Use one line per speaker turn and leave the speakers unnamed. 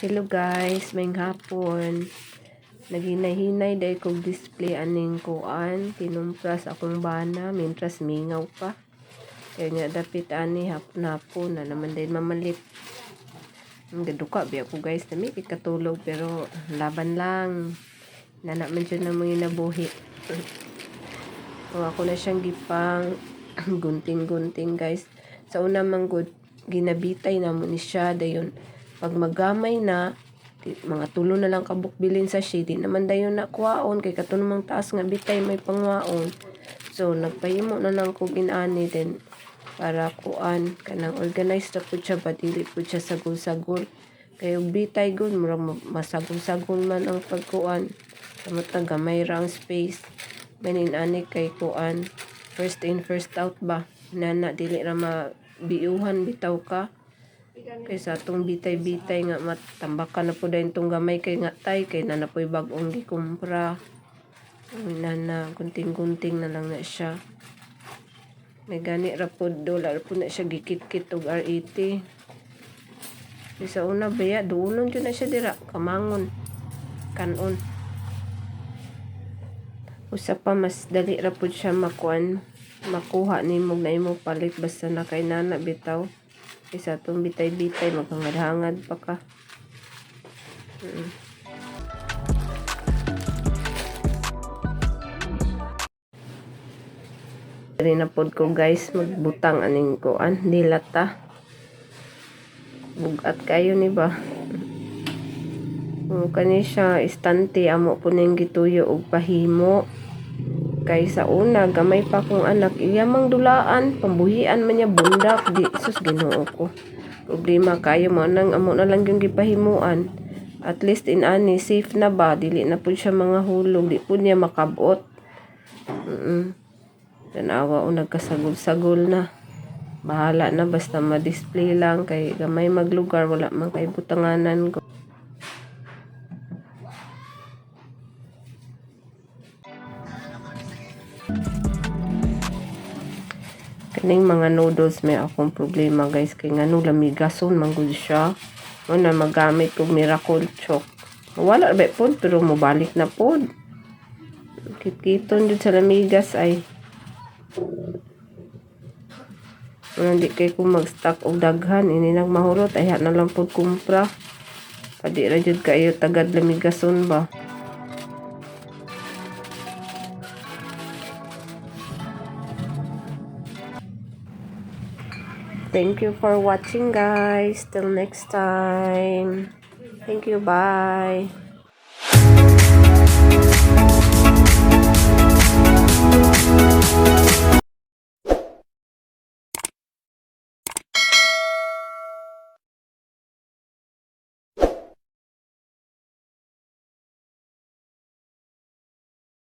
Hello guys, may hapon. Naghinay-hinay dahil kong display aning kuan. Tinumpras akong bana, mintras mingaw pa. Kaya nga dapit ani hapon-hapon na naman din mamalit. Ang gaduka biya ko guys, nami katulog pero laban lang. Nana man dyan na mga nabuhi. o ako na siyang gipang gunting-gunting guys. Sa una man good, ginabitay na mo ni siya dayon pag magamay na mga tulo na lang kabuk bilin sa siya di naman dayon na kuwaon kay katon mang taas nga bitay may pangwaon so nagpahimo na lang ko ginani din para kuan kanang organized na po siya ba dili po siya sagol-sagol kay og bitay gud murag ma- masagol-sagol man ang pagkuan. Kamot na gamay ra ang space. Manin ani kay kuan. First in first out ba? Nana dili ra mabiuhan bitaw ka kaysa atong bitay-bitay nga matambakan na po dahil itong gamay kay nga tay kay na napoy bagong gikumpra. Na na gunting-gunting na lang na siya. May gani ra po dolar po na siya gikit-kit og R80 Di sa una baya duunon jud na siya dira kamangon kanon. Usa pa mas dali ra po siya makuan makuha ni mo na imo palit basta na kay nana bitaw isa itong bitay-bitay, maghangad-hangad pa ka. Mm. Diri na pod ko guys, magbutang aning kuan, dilata. Bugat kayo ni ba? Kung kani siya istante amo po gituyo og pahimo kay sa una gamay pa kong anak iyamang dulaan pambuhian man niya bundak di sus Ginoo ko. Problema kayo mo nang amo na lang yung gipahimuan. At least in ani safe na ba? Dili na po siya mga hulog di po niya makabot. Mm -mm. tanawa o nagkasagol-sagol na. Bahala na basta ma-display lang kay gamay maglugar wala man kay butanganan ko Kaning mga noodles may akong problema guys kay ngano lamigason man gud siya. Mo na magamit og miracle chok. Wala ba pod pero mobalik na pod. Kitkiton jud sa lamigas ay. Wala di kay ko mag-stock og daghan ini nang mahurot ay na lang pod kumpra. Padi ra jud kayo tagad lamigason ba. Thank you for watching guys. Till next time. Thank you. Bye.